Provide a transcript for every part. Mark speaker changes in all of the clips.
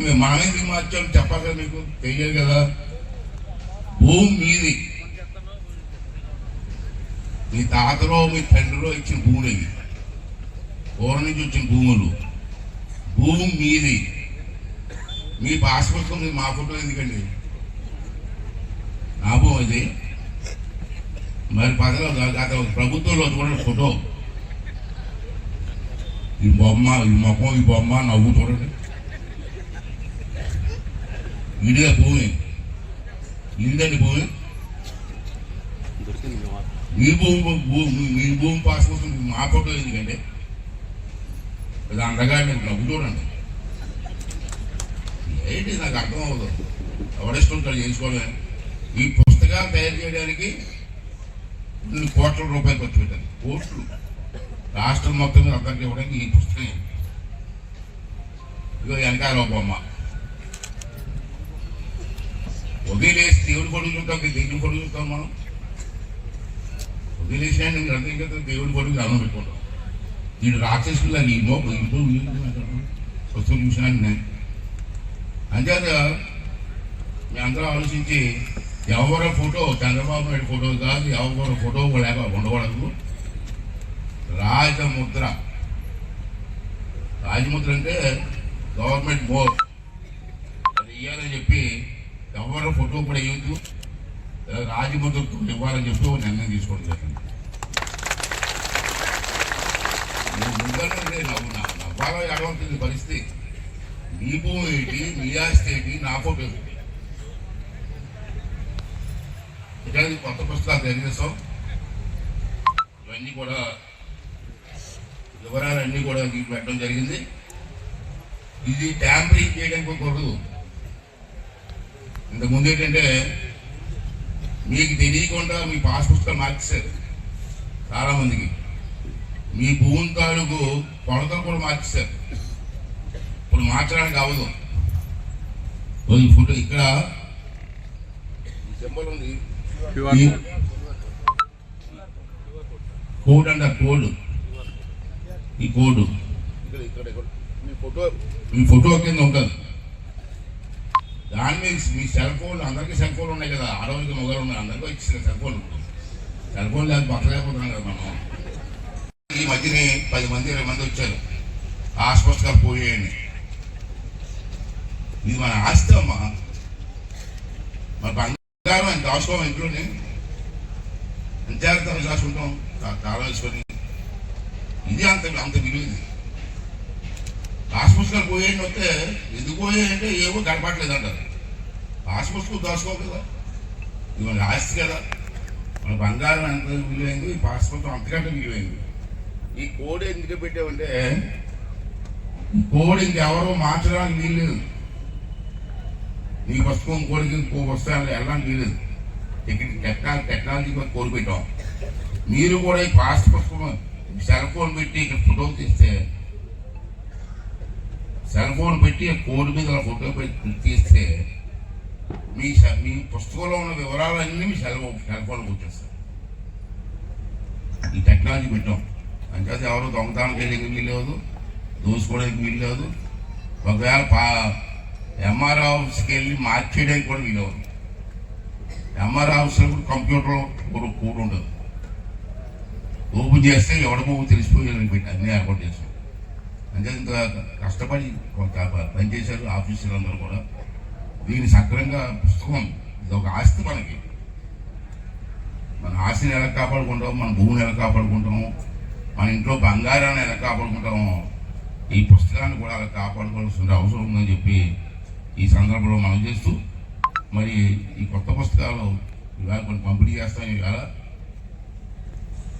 Speaker 1: మేము మనమేందుకు మార్చాం చెప్పాలి కదా మీకు? తెలియదు కదా. భూమి మీది. మీ తాతలో మీ తండ్రిలో ఇచ్చిన భూములు ఇవి. పూర్వ నుంచి వచ్చిన భూములు. భూమి మీది. మీ పాస్పోర్ట్ మీ మా ఫోటో ఎందుకండి? నా భూమి అది. మరి పదలో గత ప్రభుత్వంలో చూడండి ఫోటో. ఈ బొమ్మ ఈ ముఖం ఈ బొమ్మ నవ్వు చూడండి. విడిగా భూమి ఇందండి భూమి మీ భూమి భూమి మీ భూమి పాస్ కోసం మా ఫోటో ఎందుకంటే? అది అందగా మీరు నవ్వు చూడండి. ఏంటి నాకు అర్థం అవ్వదు. ఎవరిష్టం ఉంటాడు చేసుకోవడమే ఈ పుస్తకాలు తయారు చేయడానికి కొన్ని కోట్ల రూపాయలు ఖర్చు పెట్టాను కోట్లు. రాష్ట్రం మొత్తం మీద అందరికి ఇవ్వడానికి ఈ పుస్తకం ఇదిగో వెనకాల బొమ్మ. వదిలేసి దేవుడి కొడుకు చూస్తాం దేవుడు కొడుకు చూస్తాం మనం. వదిలేసాను అంతే కదా దేవుడి కొడుకు అన్నం పెట్టుకుంటాం. వీడు రాక్షసులు నీ మో ఇప్పుడు స్వస్థం చూసినాను నేను. అంచేత మీ ఆలోచించి ఎవరి ఫోటో చంద్రబాబు నాయుడు ఫోటో కాదు ఎవరి ఫోటో లేక ఉండకూడదు. రాజముద్ర. రాజముద్ర అంటే గవర్నమెంట్ బోర్డ్. అది ఇవ్వాలని చెప్పి ఎవరు ఫోటో కూడా వేయద్దు. రాజముద్రతో ఇవ్వాలని చెప్పి నిర్ణయం తీసుకోవడం జరిగింది. నేను ముందరనే నవ్వు నా- నవ్వాలో ఎడవతుంది పరిస్థితి. నీ భూమి ఏంటి నీ ఆస్తి ఏంటి నా ఫోటో ఏంటి? ఇక్కడ కొత్త పుస్తకాలు తెలియజేస్తాం ఇవన్నీ కూడా వివరాలన్నీ కూడా మీకు పెట్టడం జరిగింది. ఇది ట్యాంపరింగ్ చేయడానికి కూడదు ఇంతకుముందు ఏంటంటే మీకు తెలియకుండా మీ పాస్ పుస్తకాలు మార్చేశారు చాలా మందికి మీ భూమి తాలూకు కొలతలు కూడా మార్చేశారు. ఇప్పుడు మార్చడానికి అవ్వదు ఓ ఈ ఫోటో ఇక్కడ. సింబల్ ఉంది. కోడ్. అంట కోడ్. ఈ కోడ్. ఇక్కడ ఇక్కడ ఇక్కడ. మీ ఫోటో. మీ ఫోటో కింద ఉంటుంది. దాని మీద మీ సెల్ ఫోన్లు అందరికీ సెల్ ఫోన్లు ఉన్నాయి కదా. ఆడవాళ్ళకి మొగలు ఉన్నాయి అందరికీ ఇచ్చిన సెల్ ఫోన్ సెల్ ఫోన్ లేదు బతలేకపోతున్నాం కదా మనం. ఈ మధ్యనే పది మంది ఇరవై మంది వచ్చారు. ఆసుపత్రిగా పోయేయండి. ఇది మన ఆస్తి అమ్మా. మరి బంగారం అని దాచుకోం ఇంట్లోనే ఎంత జాగ్రత్తగా దాచుకుంటాం తాళం వేసుకొని. ఇది అంత అంత విలువది ఇది పోయేయండి వస్తే ఎందుకు పోయాయంటే ఏవో గడపట్లేదు అంటారు ఆసుపత్రికి దాచుకోవు కదా. ఇది మన ఆస్తి కదా. మన బంగారం ఎంత విలువైంది? ఈ పాస్పోర్ట్ అంతకంటే విలువైంది. ఈ కోడ్ ఎందుకు పెట్టామంటే ఈ కోడ్ ఇంకెవరో మార్చడానికి వీల్లేదు. నీ పుస్తకం ఇంకోడికి ఇంకో పుస్తకాలు వెళ్ళడానికి వీల్లేదు. టెక్నిక్ టెక్నాలజీ టెక్నాలజీ మీద కోడ్ పెట్టాం. మీరు కూడా ఈ పాస్ పుస్తకం సెల్ ఫోన్ పెట్టి ఇక్కడ ఫోటో తీస్తే సెల్ ఫోన్ పెట్టి కోడి కోడ్ మీద ఫోటో పెట్టి తీస్తే మీ సె- మీ పుస్తకంలో ఉన్న వివరాలన్నీ మీ సెల్ సెల్ ఫోన్ వచ్చేస్తాయి. ఈ టెక్నాలజీ పెట్టాం. అంచేది ఎవరు దొంగతనం చేయడానికి వీల్లేదు దోసుకోవడానికి వీల్లేదు. ఒకవేళ పా ఎంఆర్ ఆఫీస్కి వెళ్ళి మార్చేయడానికి కూడా వీలవదు. ఎంఆర్ ఆఫీస్లో కూడా కంప్యూటర్లో కూడా కూడా ఉండదు. ఓపెన్ చేస్తే ఎవడమో తెలిసిపోయి పెట్టి అన్నీ ఏర్పాటు చేస్తాం. అంతే ఇంత కష్టపడి కొంత పనిచేశారు ఆఫీసులు అందరూ కూడా. దీని సక్రంగా పుస్తకం. ఇది ఒక ఆస్తి మనకి. మన ఆస్తిని ఎలా కాపాడుకుంటాం? మన భూమిని ఎలా కాపాడుకుంటాము మన ఇంట్లో బంగారాన్ని ఎలా కాపాడుకుంటాము ఈ పుస్తకాన్ని కూడా అలా కాపాడుకోవాల్సిన అవసరం ఉందని చెప్పి ఈ సందర్భంలో మనం చేస్తూ మరి ఈ కొత్త పుస్తకాలు ఇవాళ కొన్ని పంపిణీ చేస్తాం ఇవాళ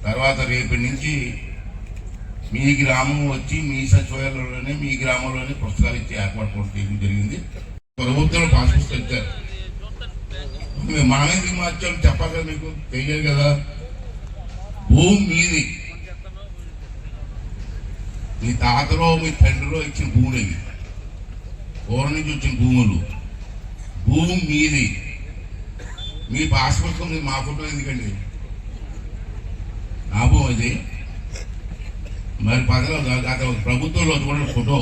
Speaker 1: తర్వాత రేపటి నుంచి మీ గ్రామం వచ్చి మీ సచివాలయంలోనే మీ గ్రామంలోనే పుస్తకాలు ఇచ్చే ఏర్పాటు కూడా చేయడం జరిగింది. ప్రభుత్వం పాస్ పుస్తకం ఇచ్చారు మేము మార్చాం చెప్పాలి కదా మీకు తెలియదు కదా. భూమి మీది. మీ తాతలో మీ తండ్రిలో ఇచ్చిన భూములు ఇవి. పూర్వ నుంచి వచ్చిన భూములు? భూమి మీది. మీ పాస్ పుస్తకం మా ఫోటో ఎందుకండి? నా భూమి ఇది మరి పదలో గత ప్రభుత్వంలో చూడండి ఫోటో.